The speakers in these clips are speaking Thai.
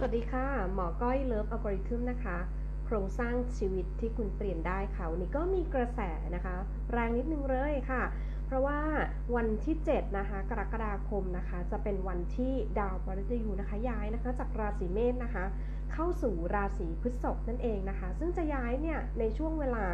สวัสดีค่ะ หมอก้อยเลิฟอัลกอริทึมนะคะ โครงสร้างชีวิตที่คุณเปลี่ยนได้ค่ะ วันนี้ก็มีกระแสนะคะ แรงนิดนึงเลยค่ะ เพราะว่าวันที่ 7 นะคะ กรกฎาคมนะคะ จะเป็นวันที่ดาวมฤตยูนะคะ ย้ายนะคะจากราศีเมษนะคะ เข้าสู่ราศีพฤษภนั่นเองนะคะ ซึ่งจะย้ายเนี่ยในช่วงเวลา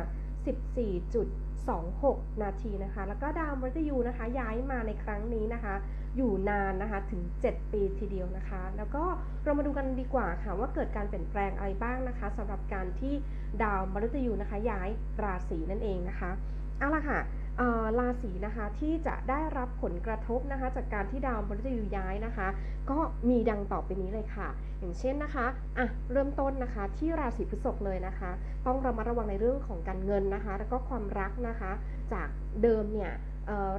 14.26 นาทีนะคะ แล้วก็ดาวมฤตยูนะคะย้ายมาในครั้งนี้นะคะ อยู่นานนะคะถึง 7 ปีทีเดียวนะคะ แล้วก็เรามาดูกันดีกว่าค่ะว่าเกิดการเปลี่ยนแปลงอะไรบ้างนะคะสำหรับการที่ดาวมฤตยูนะคะย้ายราศีนั่นเองนะคะเอาละค่ะ ราศีนะคะที่จะได้รับผลกระทบนะคะ จากการที่ดาวมฤตยูย้ายนะคะ ก็มีดังต่อไปนี้เลยค่ะ อย่างเช่นนะคะอะเริ่มต้นนะคะที่ราศีพฤษภเลยนะคะ ต้องระมัดระวังในเรื่องของการเงินนะคะ แล้วก็ความรักนะคะ จากเดิมเนี่ย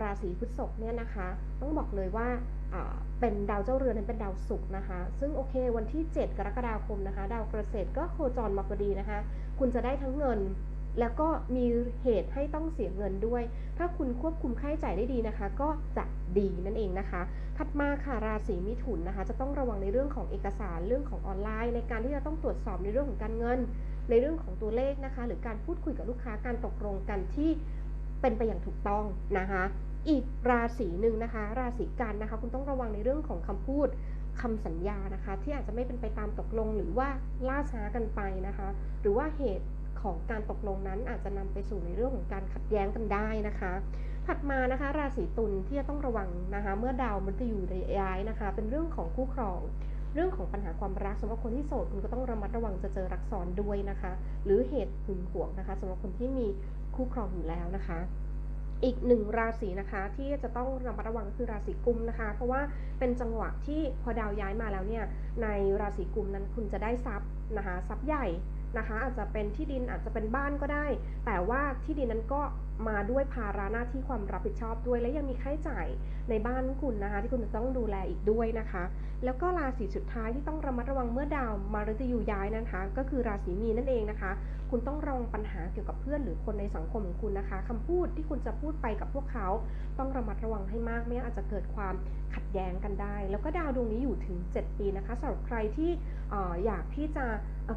ราศีพฤษภเนี่ยนะคะ ต้องบอกเลยว่าอ่าเป็นดาวเจ้าเรือนนั้นเป็นดาวศุกร์นะคะ ซึ่งโอเควันที่ 7 กรกฎาคมนะคะ ดาวเกษตรก็โคจรมาพอดีนะคะ คุณจะได้ทั้งเงิน แล้วก็มีเหตุให้ต้องเสียเงินด้วย ถ้าคุณควบคุมค่าใช้จ่ายได้ดีนะคะ ก็จะดีนั่นเองนะคะ ถัดมาค่ะราศีมิถุนนะคะ จะต้องระวังในเรื่องของเอกสารเรื่องของออนไลน์ ในการที่จะต้องตรวจสอบในเรื่องของการเงิน ในเรื่องของตัวเลขนะคะ หรือการพูดคุยกับลูกค้าการตกลงกันที่เป็นไปอย่างถูกต้องนะคะ อีกราศีหนึ่งนะคะ ราศีกันนะคะ คุณต้องระวังในเรื่องของคำพูดคำสัญญานะคะ ที่อาจจะไม่เป็นไปตามตกลงหรือว่าล่าช้ากันไปนะคะ หรือว่าเหตุ ของการตกลงนั้นอาจจะนำไปสู่ในเรื่องของการขัดแย้งกันได้นะคะ ถัดมานะคะราศีตุลที่จะต้องระวังนะคะ เมื่อดาวมฤตยูย้ายนะคะ เป็นเรื่องของคู่ครองเรื่องของปัญหาความรักสำหรับคนที่โสดคุณก็ต้องระมัดระวังจะเจอรักซ้อนด้วยนะคะ หรือเหตุหึงหวงนะคะสำหรับคนที่มีคู่ครองอยู่แล้วนะคะ อีกหนึ่งราศีนะคะที่จะต้องระมัดระวังคือราศีกุมนะคะ เพราะว่าเป็นจังหวะที่พอดาวย้ายมาแล้วเนี่ยในราศีกุมนั้นคุณจะได้ทรัพย์นะคะทรัพย์ใหญ่ นะคะ อาจจะเป็นที่ดินอาจจะเป็นบ้านก็ได้ แต่ว่าที่ดินนั้นก็มาด้วยภาระหน้าที่ความรับผิดชอบด้วย และยังมีค่าใช้จ่ายในบ้านคุณนะคะ ที่คุณจะต้องดูแลอีกด้วยนะคะ แล้วก็ราศีสุดท้ายที่ต้องระมัดระวังเมื่อดาวมาฤตยูย้ายนะคะ ก็คือราศีมีนนั่นเองนะคะ คุณต้องระวังปัญหาเกี่ยวกับเพื่อนหรือคนในสังคมของคุณนะคะคำพูดที่คุณจะพูดไปกับพวกเขา ต้องระมัดระวังให้มากไม่อาจจะเกิดความขัดแย้งกันได้ แล้วก็ดาวดวงนี้อยู่ถึง 7 ปีนะคะสำหรับใครที่อออยากที่จะ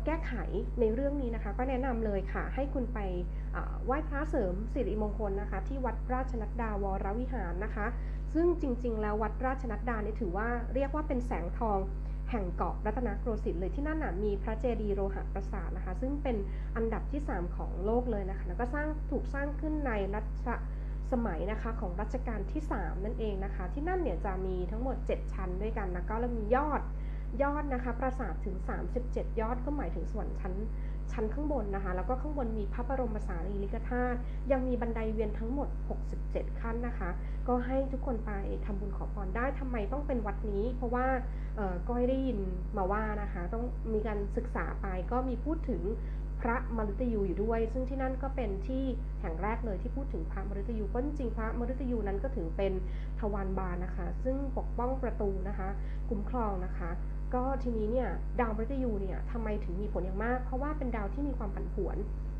แก้ไขในเรื่องนี้นะคะ ก็แนะนำเลยค่ะ ให้คุณไปไหว้พระเสริมสิริมงคลนะคะ ที่วัดราชนัดดาวรวิหารนะคะ ซึ่งจริง ๆ แล้ววัดราชนัดดาเนี่ยถือว่าเรียกว่าเป็นแสงทองแห่งเกาะรัตนโกสินทร์เลยที่นั่นน่ะมีพระเจดีย์โลหะประสาทนะคะ ซึ่งเป็นอันดับที่ 3 ของโลกเลยนะคะ แล้วก็สร้างถูกสร้างขึ้นในรัชสมัยนะคะของรัชกาลที่ 3 นั่นเองนะคะ ที่นั่นเนี่ยจะมีทั้งหมด 7 ชั้นด้วยกันแล้วก็มียอด ยอดนะคะปราสาทถึง 37 ยอดก็หมายถึงส่วนชั้นชั้นข้างบนนะคะ แล้วก็ข้างบนมีพระบรมสารีริกธาตุยังมีบันไดเวียนทั้งหมด 67 ขั้นนะคะ ก็ให้ทุกคนไปทำบุญขอพรได้ทำไมต้องเป็นวัดนี้ เพราะว่าก้อยได้ยินมาว่านะคะ ต้องมีการศึกษาไปก็มีพูดถึงพระมฤตยูอยู่ด้วย ซึ่งที่นั่นก็เป็นที่แห่งแรกเลยที่พูดถึงพระมฤตยูเพราะจริงพระมฤตยูนั้นก็ถือเป็นทวารบาลนะคะ ซึ่งปกป้องประตูนะคะ คุ้มครองนะคะ ก็ทีนี้เนี่ยดาวมฤตยูเนี่ยทำไมถึงมีผลอย่างมาก เพราะว่าเป็นดาวที่มีความผันผวน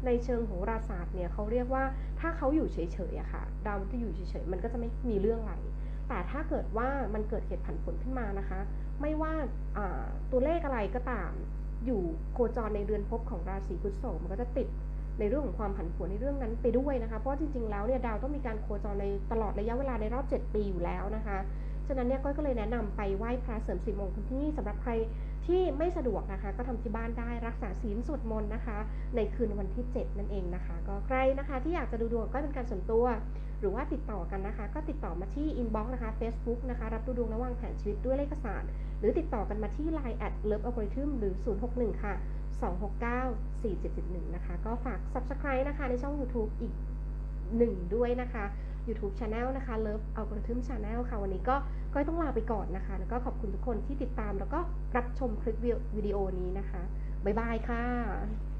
ในเชิงโหราศาสตร์เนี่ยเขาเรียกว่าถ้าเขาอยู่เฉยๆอะค่ะ ดาวมันจะอยู่เฉยๆมันก็จะไม่มีเรื่องอะไร แต่ถ้าเกิดว่ามันเกิดเหตุผันผวนขึ้นมานะคะ ไม่ว่าตัวเลขอะไรก็ตาม อยู่โคจรในเรือนภพของราศีพฤษภมันก็จะติดในเรื่องของความผันผวนในเรื่องนั้นไปด้วยนะคะ เพราะจริงๆ แล้วเนี่ยดาวต้องมีการโคจรในตลอดระยะเวลาในรอบ 7 ปีอยู่แล้วนะคะ ฉะนั้นเนี่ยก้อยก็เลยแนะนำไปไหว้พระเสริมสิริมงคลที่นี่สำหรับใครที่ไม่สะดวกนะคะ ก็ทำที่บ้านได้รักษาศีลสวดมนต์นะคะ ในคืนวันที่ 7 นั่นเองนะคะ ก็ใครนะคะที่อยากจะดูดวงก็เป็นการส่วนตัว หรือว่าติดต่อกันนะคะ ก็ติดต่อมาที่อินบ็อกซ์นะคะ Facebook นะคะ รับดูดวงและวางแผนชีวิตด้วยเลขศาสตร์หรือติดต่อกันมาที่ Line at love algorithm หรือ 061 ค่ะ 269 4771 นะคะ ก็ฝาก Subscribe นะคะในช่อง YouTube อีกหนึ่งด้วยนะคะ YouTube Channel นะคะ Love Algorithm Channel ค่ะ วันนี้ก็ก็ต้องลาไปก่อนนะคะ แล้วก็ขอบคุณทุกคนที่ติดตามแล้วก็รับชมคลิปวิดีโอนี้นะคะ บ๊ายบายค่ะ